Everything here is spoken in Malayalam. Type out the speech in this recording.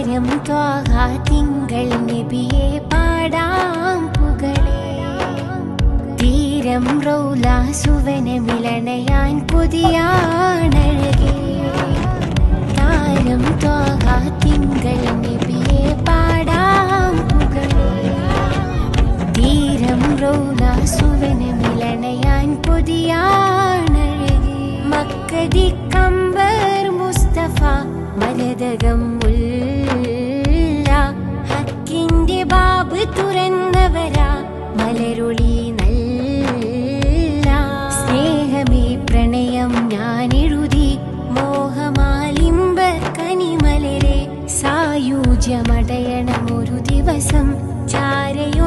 താരം ത്വാഹ തിങ്കൾ നബിയെ പാടാം പുകളേ. തീരം റൗല സുവന വിളണയാൻ പുതിയാണഴകേ. താരം ത്വാഹ തിങ്കൾ നബിയെ പാടാം പുകളേ. തീരം റൗല സുവന വിളണയാൻ പുതിയാണഴകേ. മക്കതി കമ്പർ മുസ്തഫ മരതകം രാജ്യമടയണം ഒരു ദിവസം. ചാരയോ